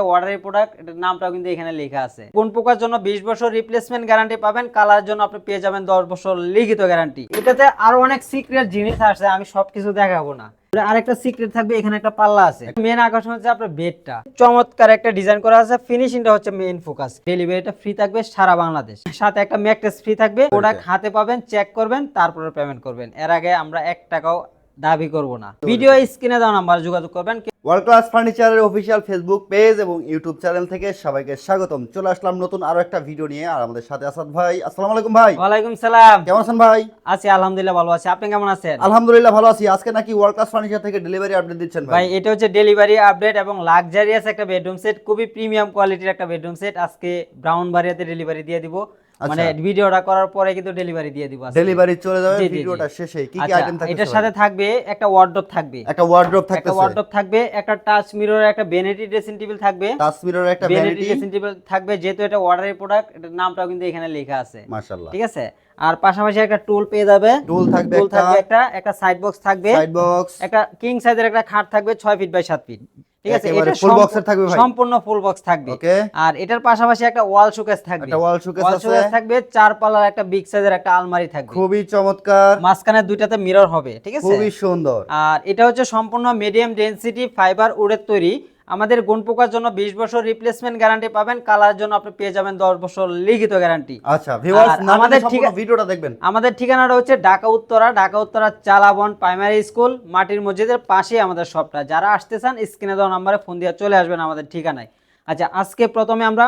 অর্ডারের প্রোডাক্ট এটার নামটাও কিন্তু এখানে লেখা আছে। কোন পোকার জন্য বিশ বছর রিপ্লেসমেন্ট গ্যারান্টি পাবেন কালার জন্য আপনি পেয়ে যাবেন দশ বছর লিখিত গ্যারান্টি এটাতে আরও অনেক সিক্রেট জিনিস আছে আমি সবকিছু দেখাবো না। আরেকটা সিক্রেট থাকবে এখানে একটা পাল্লা আছে। মেন আকর্ষণ হচ্ছে আপনার বেডটা চমৎকার একটা ডিজাইন করা আছে ফিনিশিংটা হচ্ছে মেইন ফোকাস ডেলিভারিটা ফ্রি থাকবে সারা বাংলাদেশ। সাথে একটা ম্যাট্রেস ফ্রি থাকবে প্রোডাক্ট হাতে পাবেন চেক করবেন তারপরে পেমেন্ট করবেন। এর আগে আমরা এক টাকাও দাবি করব না। ভিডিও স্ক্রিনে দেওয়া নাম্বার যোগাযোগ করবেন। ওয়ার্ল্ড ক্লাস ফার্নিচারের অফিসিয়াল ফেসবুক পেজ এবং ইউটিউব চ্যানেল থেকে সবাইকে স্বাগতম। চলে আসলাম নতুন আরও একটা ভিডিও নিয়ে। আর আমাদের সাথে আসাদ ভাই আসসালামু আলাইকুম ভাই। ওয়ালাইকুম সালাম। কেমন আছেন ভাই? আছি আলহামদুলিল্লাহ ভালো আছি। আপনি কেমন আছেন? আলহামদুলিল্লাহ ভালো আছি। আজকে নাকি ওয়ার্ল্ড ক্লাস ফার্নিচার থেকে ডেলিভারি আপডেট দিচ্ছেন ভাই। ভাই এটা হচ্ছে ডেলিভারি আপডেট এবং লাক্সারিয়াস একটা বেডরুম সেট খুবই প্রিমিয়াম কোয়ালিটির একটা বেডরুম সেট আজকে ব্রাউন বাড়িয়াতে ডেলিভারি দিয়ে দিব। মানে ভিডিওটা করার পরে কিন্তু ডেলিভারি দিয়ে দিব ডেলিভারি চলে যাবে। ভিডিওটা শেষে। কি কি আচ্ছা, আইটেম থাকবে এটার সাথে থাকবে একটা ওয়ার্ডরোব থাকবে। একটা ওয়ার্ড্রপ একটা ওয়ার্ডরোব থাকবে একটা টাচ মিরর একটা ভ্যানিটি ড্রেসিং টেবিল থাকবে। টাচ মিরর একটা ভ্যানিটি ড্রেসিং টেবিল থাকবে যেহেতু এটা অর্ডারের প্রোডাক্ট এটার নামটাও কিন্তু এখানে লেখা আছে। মাশাআল্লাহ। ঠিক আছে? আর পাশাপাশি একটা টুল পেয়ে যাবে। টুল থাকবে টুল থাকবে একটা একটা সাইড বক্স থাকবে। সাইড বক্স একটা কিং সাইজের একটা খাট থাকবে ছয় ফিট বাই সাত ফিট ঠিক আছে? এটা ফুল বক্সের থাকবে ভাই? সম্পূর্ণ ফুল বক্স থাকবে। ওকে। আর এটার পাশাপাশি একটা ওয়াল শোকেস থাকবে। একটা ওয়াল শোকেস আছে। শোকেস থাকবে চার পাল্লার একটা বিগ সাইজের একটা আলমারি থাকবে। খুবই চমৎকার। মাঝখানে দুইটাতে মিরর হবে ঠিক আছে? খুবই সুন্দর। আর এটা হচ্ছে সম্পূর্ণ মিডিয়াম ডেনসিটি ফাইবার উডের তৈরি। আমাদের গুণ পোকার জন্য বিশ বছর রিপ্লেসমেন্ট গ্যারান্টি পাবেন কালার জন্য আপনি পেয়ে যাবেন দশ বছর লিখিত গ্যারান্টি আচ্ছা আমাদের ঠিক ভিডিওটা দেখবেন। আমাদের ঠিকানাটা হচ্ছে ঢাকা উত্তরা ঢাকা উত্তরা চালাবন প্রাইমারি স্কুল মাটির মসজিদের পাশেই আমাদের শপটা যারা আসতে চান স্ক্রিনে দেওয়া নাম্বারে ফোন দিয়ে চলে আসবেন আমাদের ঠিকানায়। আচ্ছা আজকে প্রথমে আমরা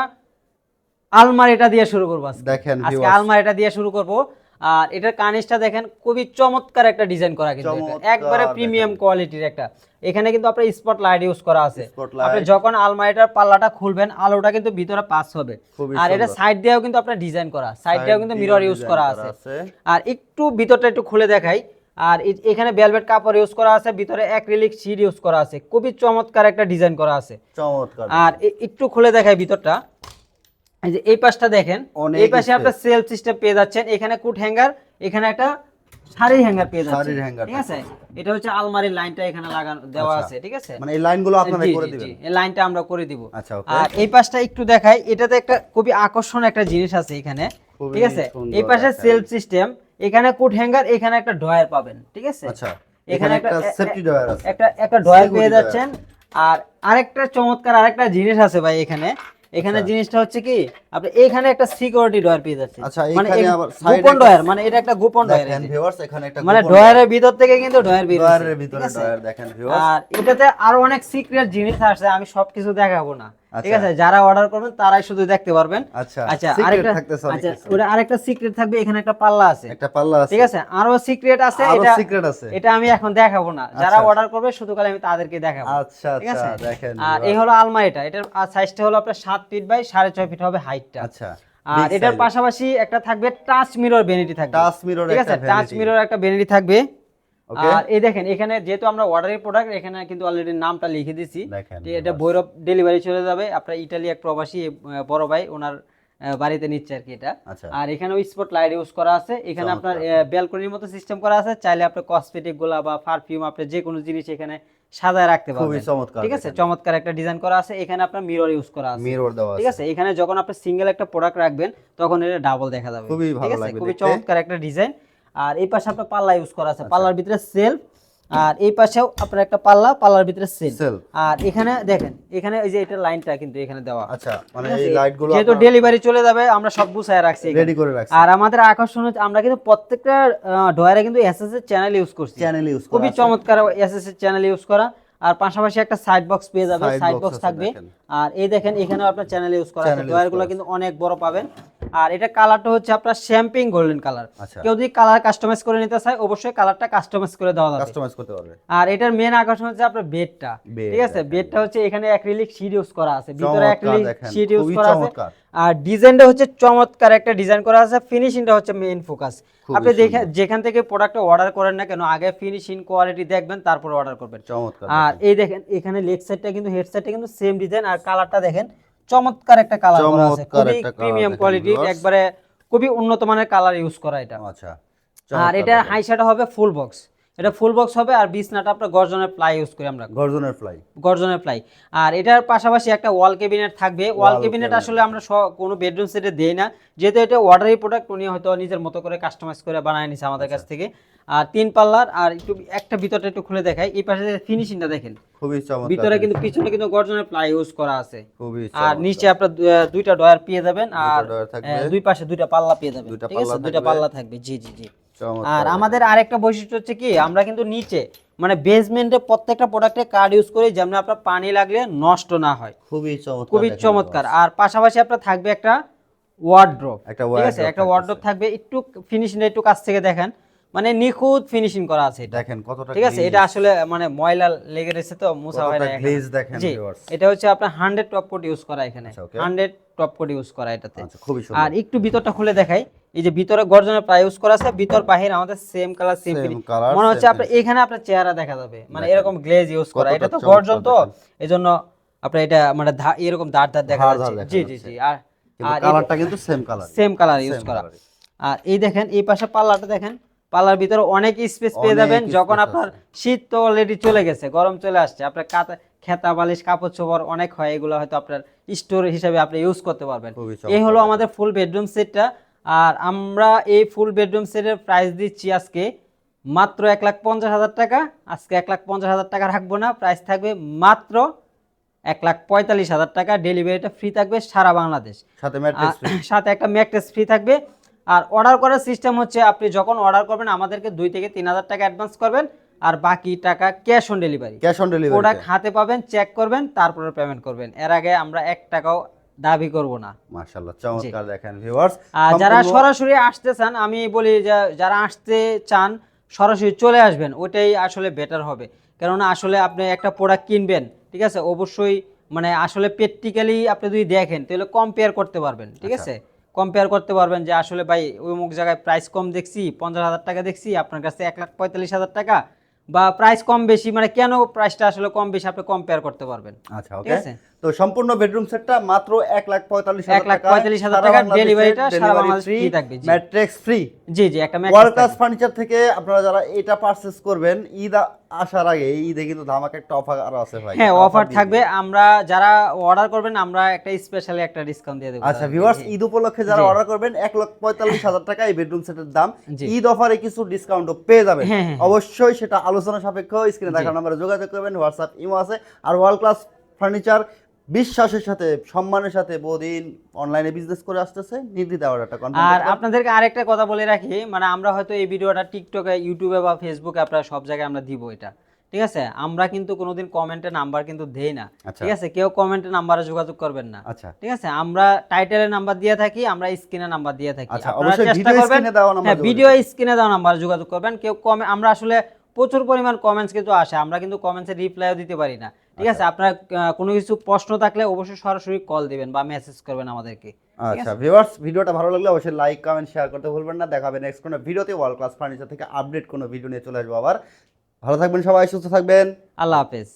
আলমারিটা দিয়ে শুরু করব আজকে। দেখেন আজকে। আলমারিটা দিয়ে শুরু করব। আর এটার কানিসটা দেখেন খুবই চমৎকার একটা ডিজাইন করা কিন্তু একবারে প্রিমিয়াম কোয়ালিটির একটা। এখানে কিন্তু আপনার স্পট লাইট ইউজ করা আছে। আপনি যখন আলমারিটার পাল্লাটা খুলবেন আলোটা কিন্তু ভিতরে পাস হবে। আর এটা সাইড দিয়েও কিন্তু আপনার ডিজাইন করা সাইড দিয়েও কিন্তু মিরর ইউজ করা আছে। আর একটু ভিতরটা একটু খুলে দেখাই। আর এখানে ভেলভেট কাপড় ইউজ করা আছে ভিতরে অ্যাক্রিলিক শিট ইউজ করা আছে। খুবই চমৎকার একটা ডিজাইন করা আছে। চমৎকার। আর একটু খুলে দেখাই ভিতরটা। এই পাশটা দেখেন এই পাশে। আপনার সেলফ সিস্টেম পেয়ে যাচ্ছেন। এখানে কুট হ্যাঙ্গার এখানে একটা শাড়ির হ্যাঙ্গার পেয়ে যাচ্ছেন। ঠিক আছে? এটা হচ্ছে আলমারির লাইনটা এখানে লাগানো দেওয়া আচ্ছা। আছে ঠিক আছে? মানে এই লাইনগুলো আপনারা করে দিবেন। এই লাইনটা আমরা করে দিব। আচ্ছা আর এই পাশটা একটু দেখাই এটাতে একটা খুবই আকর্ষণ একটা জিনিস আছে এখানে ঠিক আছে? এই পাশে সেলফ সিস্টেম এখানে কুট হ্যাঙ্গার এখানে একটা ড্রয়ার পাবেন ঠিক আছে? আচ্ছা। এখানে একটা সেফটি ডয়ার আছে। একটা একটা ড্রয়ার পেয়ে যাচ্ছেন। আর আরেকটা চমৎকার আরেকটা জিনিস আছে ভাই এখানে এখানে জিনিসটা হচ্ছে কি আপনি এখানে একটা সিকিউরিটি ডয়ার পেয়ে যাচ্ছেন। আচ্ছা, মানে এখানে আবার গোপন ডয়ার মানে এটা একটা গোপন ডয়ার দেখেন ভিউয়ার্স এখানে একটা মানে ডয়ারের ভিতর থেকে কিন্তু ডয়ার বের ডয়ারের ভিতরে ডয়ার দেখেন ভিউয়ার্স আর এটাতে আরও অনেক সিক্রেট জিনিস আছে আমি সবকিছু দেখাবো না। ঠিক আচ্ছা। আছে যারা অর্ডার করবেন তারাই শুধু দেখতে পারবেন। আচ্ছা আচ্ছা আরেকটা আচ্ছা ওটা আরেকটা সিক্রেট থাকবে এখানে একটা পাল্লা আছে। একটা পাল্লা আছে। ঠিক আছে আরও সিক্রেট আছে এটা সিক্রেট আছে। এটা আমি এখন দেখাবো না। যারা আচ্ছা। অর্ডার করবে শুধু খালি আমি তাদেরকে দেখাবো। আচ্ছা ঠিক আচ্ছা আছে দেখেন আর এই হলো আলমারিটা। এটার সাইজটা হলো আপনার সাত ফিট বাই সাড়ে ছয় ফিট হবে হাইটটা আচ্ছা আর এটার পাশাপাশি একটা থাকবে টাচ মিরর বেনিটি থাকবে। টাচ মিরর ঠিক আছে? টাচ মিরর একটা বেনিটি থাকবে। আর এই দেখেন এখানে যেহেতু আমরা অর্ডারের প্রোডাক্ট এখানে কিন্তু অলরেডি নামটা লিখে দিছি এটা ভৈরব ডেলিভারি চলে যাবে। আপনার ইটালি এক প্রবাসী বড় ভাই ওনার বাড়িতে নিচ্ছে আর কি এটা। আচ্ছা। আর এখানে স্পট লাইট ইউজ করা আছে। এখানে আপনার ব্যালকনির মতো সিস্টেম করা আছে। চাইলে আপনি কসমেটিকগুলা বা পারফিউম আপনি যে কোনো জিনিস এখানে সাজায় রাখতে খুবই পারবেন। চমৎকার ঠিক আছে? চমৎকার একটা ডিজাইন করা আছে। এখানে আপনার মিরর ইউজ করা আছে। মিরর দেওয়া ঠিক আছে। এখানে যখন আপনি সিঙ্গেল একটা প্রোডাক্ট রাখবেন তখন এটা ডাবল দেখা যাবে। খুবই ভালো লাগবে খুবই চমৎকার একটা ডিজাইন আর এই পাশে আপনার পাল্লা ইউজ করা আচ্ছা। আছে পাল্লার ভিতরে সেলফ আর এই পাশেও আপনার একটা পাল্লা পাল্লার ভিতরে সেল আর এখানে দেখেন এখানে ওই যে এটা লাইনটা কিন্তু এখানে দেওয়া। আচ্ছা মানে এই লাইটগুলো যেহেতু ডেলিভারি চলে যাবে আমরা সব গুছায় রাখছি রেডি করে রাখছি। আর আমাদের আকর্ষণ হচ্ছে আমরা কিন্তু প্রত্যেকটা ডয়ারে কিন্তু এসএস এর চ্যানেল ইউজ করছি। চ্যানেল ইউজ করা খুবই। চমৎকার এসএস এর চ্যানেল ইউজ করা। আর পাশাপাশি একটা সাইড বক্স পেয়ে যাবে সাইড বক্স থাকবে। আর এই দেখেন এখানেও আপনার চ্যানেল ইউজ করা আছে। ডয়ারগুলো কিন্তু অনেক বড় পাবেন। আর এটা কালারটা হচ্ছে আপনার শ্যাম্পিং গোল্ডেন কালার। আচ্ছা। কেউ যদি কালার কাস্টমাইজ করে নিতে চায় অবশ্যই কালারটা কাস্টমাইজ করে দেওয়া যাবে। কাস্টমাইজ করতে পারবে। আর এটার মেন আকর্ষণ হচ্ছে আপনার বেডটা। ঠিক আছে? বেডটা হচ্ছে এখানে অ্যাক্রিলিক শীট ইউজ করা আছে। ভিতরে অ্যাক্রিলিক শীট ইউজ করা আছে। আর ডিজাইনটা হচ্ছে চমৎকার একটা ডিজাইন করা আছে। ফিনিশিংটা হচ্ছে মেইন ফোকাস আপনি দেখে যেখান থেকে প্রোডাক্টটা অর্ডার করেন না কেন আগে ফিনিশিং কোয়ালিটি দেখবেন তারপর অর্ডার করবেন। চমৎকার আর এই দেখেন এখানে লেগ সাইডটা কিন্তু হেড সাইডটা কিন্তু সেম ডিজাইন আর কালারটা দেখেন চমৎকার একটা কালার করা আছে। খুবই প্রিমিয়াম কোয়ালিটি একবারে খুবই উন্নত মানের কালার ইউজ করা এটা। আচ্ছা আর এটা হাই শাটা হবে ফুল বক্স এটা ফুল বক্স হবে আর বিছনাটা আপনার গর্জনের প্লাই ইউজ করি আমরা। গর্জনের ফ্লাই গর্জনের প্লাই আর এটার পাশাপাশি একটা ওয়াল ক্যাবিনেট থাকবে। ওয়াল ক্যাবিনেট আসলে আমরা কোনো বেডরুম সেটে দেই না। যেহেতু এটা অর্ডারি প্রোডাক্ট উনি হয়তো নিজের মতো করে কাস্টমাইজ করে বানায় নিছে আমাদের কাছ থেকে। আর তিন পাল্লার আর একটু একটা ভিতরটা একটু খুলে দেখাই। এই পাশে ফিনিশিংটা দেখেন। খুবই চমৎকার ভিতরে কিন্তু পিছনে কিন্তু গর্জনের প্লাই ইউজ করা আছে। খুবই আর। নিচে আপনার দুইটা ডয়ার পেয়ে যাবেন। আর দুই পাশে দুইটা পাল্লা পেয়ে যাবেন। দুইটা ঠিক আছে? পাল্লা দুইটা থাকবে। পাল্লা থাকবে। জি জি জি। আর আমাদের আরেকটা বৈশিষ্ট্য হচ্ছে কি আমরা কিন্তু নিচে মানে বেসমেন্টে প্রত্যেকটা প্রোডাক্টে কার্ড ইউজ করি যেমন আপনার পানি লাগলে নষ্ট না হয়। খুবই চমৎকার খুবই চমৎকার। আর পাশাপাশি আপনার থাকবে একটা ওয়ার্ড্রোপ একটা ঠিক আছে? একটা। ওয়ার্ড্রোপ থাকবে একটু ফিনিশিংটা একটু কাছ থেকে দেখেন। মানে নিখুঁত ফিনিশিং করা আছে দেখেন কতটা ঠিক আছে? এটা আসলে মানে ময়লা লেগে রয়েছে তো মুছা হয় না glaze দেখেন viewers। এটা হচ্ছে আপনার হান্ড্রেড টপ কোট ইউজ করা এখানে। আচ্ছা, okay। Hundred top coat use করা এটাতে। আচ্ছা আর একটু ভিতরটা খুলে দেখাই। এই যে ভিতরে গর্জনের প্রায় ইউজ করা আছে ভিতর বাহির আমাদের সেম কালার সেম মনে হচ্ছে আপনার এখানে আপনার চেহারা দেখা যাবে। মানে এরকম গ্লেজ ইউজ করা। এটা তো গর্জন তো। এজন্য আপনার এটা মানে এরকম দাঁড় দাঁড় দেখা যাচ্ছে। জি জি জি আর আর কালারটা কিন্তু same colour same colour use করা। আর এই দেখেন এই পাশে পাল্লাটা দেখেন। পাল্লার ভিতরে অনেক স্পেস পেয়ে যাবেন যখন আপনার শীত তো অলরেডি চলে গেছে গরম চলে আসছে। আপনার কাতা খেতা বালিশ কাপড় চোপড় অনেক হয় এগুলো হয়তো আপনার স্টোর হিসেবে আপনি ইউজ করতে পারবেন। এই হলো আমাদের ফুল বেডরুম সেটটা আর আমরা এই ফুল বেডরুম সেটের প্রাইস দিচ্ছি আজকে মাত্র এক লাখ পঞ্চাশ হাজার টাকা। আজকে এক লাখ পঞ্চাশ হাজার টাকা রাখব না প্রাইস থাকবে মাত্র এক লাখ পঁয়তাল্লিশ হাজার টাকা। ডেলিভারিটা ফ্রি থাকবে সারা বাংলাদেশ। সাথে সাথে একটা ম্যাকটেস ফ্রি থাকবে। আর অর্ডার করার সিস্টেম হচ্ছে আপনি যখন অর্ডার করবেন আমাদেরকে দুই থেকে তিন হাজার টাকা অ্যাডভান্স করবেন। আর বাকি টাকা cash on delivery cash on delivery product হাতে পাবেন চেক করবেন তারপরে পেমেন্ট করবেন। এর আগে আমরা এক টাকাও দাবি করব না। মাশাআল্লাহ চমৎকার দেখেন ভিউয়ার্স আর যারা সরাসরি আসতে চান আমি বলি যে যারা আসতে চান সরাসরি চলে আসবেন ওটাই আসলে বেটার হবে। কেননা আসলে আপনি একটা প্রোডাক্ট কিনবেন ঠিক আছে? অবশ্যই মানে আসলে প্র্যাকটিক্যালি আপনি যদি দেখেন তাহলে কম্পেয়ার করতে পারবেন ঠিক আছে? কম্পেয়ার করতে পারবেন যে আসলে ভাই ওই অমুক জায়গায় প্রাইস কম দেখছি পঞ্চাশ হাজার টাকা দেখছি আপনার কাছে এক লাখ পঁয়তাল্লিশ হাজার টাকা বা প্রাইস কম বেশি মানে কেন প্রাইসটা আসলে কম বেশি আপনি কম্পেয়ার করতে পারবেন। আচ্ছা ঠিক আছে? তো সম্পূর্ণ বেডরুম সেটটা মাত্র এক লাখ পঁয়তাল্লিশ এক লাখ পঁয়তাল্লিশ হাজার টাকার ডেলিভারিটা সারা বাংলাদেশ ফ্রি থাকবে। ম্যাট্রিক্স ফ্রি জি জি একটা ওয়ার্ল্ড ক্লাস ফার্নিচার থেকে আপনারা যারা এটা করবেন ঈদ আসার আগে ঈদে কিন্তু ধামাকা একটা অফার আরও আছে ভাই। হ্যাঁ অফার থাকবে। আমরা যারা অর্ডার করবেন আমরা একটা স্পেশালি একটা ডিসকাউন্ট দিয়ে দেবো আচ্ছা ভিউয়ার্স ঈদ উপলক্ষে যারা অর্ডার করবেন এক লক্ষ পঁয়তাল্লিশ হাজার টাকা এই বেডরুম সেটের দাম। ঈদ অফারে কিছু ডিসকাউন্টও পেয়ে যাবেন। হ্যাঁ, হ্যাঁ, অবশ্যই সেটা আলোচনা সাপেক্ষ স্ক্রিনে দেখার নাম্বারে যোগাযোগ করবেন হোয়াটসঅ্যাপ ইমো আছে। আর ওয়ার্ল্ড ক্লাস ফার্নিচার বিশ্বাসের সাথে সম্মানের সাথে বহুদিন অনলাইনে বিজনেস করে আসতেছে নির্দ্বিধা অর্ডারটা আর আপনাদেরকে আরেকটা কথা বলে রাখি মানে আমরা হয়তো এই ভিডিওটা টিকটকে ইউটিউবে বা ফেসবুকে আপনারা সব জায়গায় আমরা দিব এটা ঠিক আছে? আমরা কিন্তু কোনোদিন কমেন্টে নাম্বার কিন্তু দেই না আচ্ছা। ঠিক আছে? কেউ কমেন্টে নাম্বারে যোগাযোগ করবেন না আচ্ছা। ঠিক আছে? আমরা টাইটেলের নাম্বার দিয়ে থাকি আমরা স্ক্রিনে নাম্বার দিয়ে থাকি। আচ্ছা, আপনারা চেষ্টা করবেন হ্যাঁ ভিডিও স্ক্রিনে দেওয়া নাম্বার যোগাযোগ করবেন। কেউ কমে আমরা আসলে প্রচুর পরিমাণ কমেন্টস কিন্তু আসে আমরা কিন্তু কমেন্টসের রিপ্লাইও দিতে পারি না। ঠিক আছে আপনার কোনো কিছু প্রশ্ন থাকলে অবশ্যই সরাসরি কল দিবেন বা মেসেজ করবেন আমাদেরকে আচ্ছা ভিউয়ার্স ভিডিওটা ভালো লাগলে অবশ্যই লাইক কমেন্ট শেয়ার করতে ভুলবেন না। দেখাবে নেক্সট কোনো ভিডিওতে ওয়ার্ল্ড ক্লাস ফার্নিচার থেকে আপডেট কোনো ভিডিও নিয়ে চলে আসব আবার। ভালো থাকবেন সবাই সুস্থ থাকবেন। আল্লাহ হাফেজ।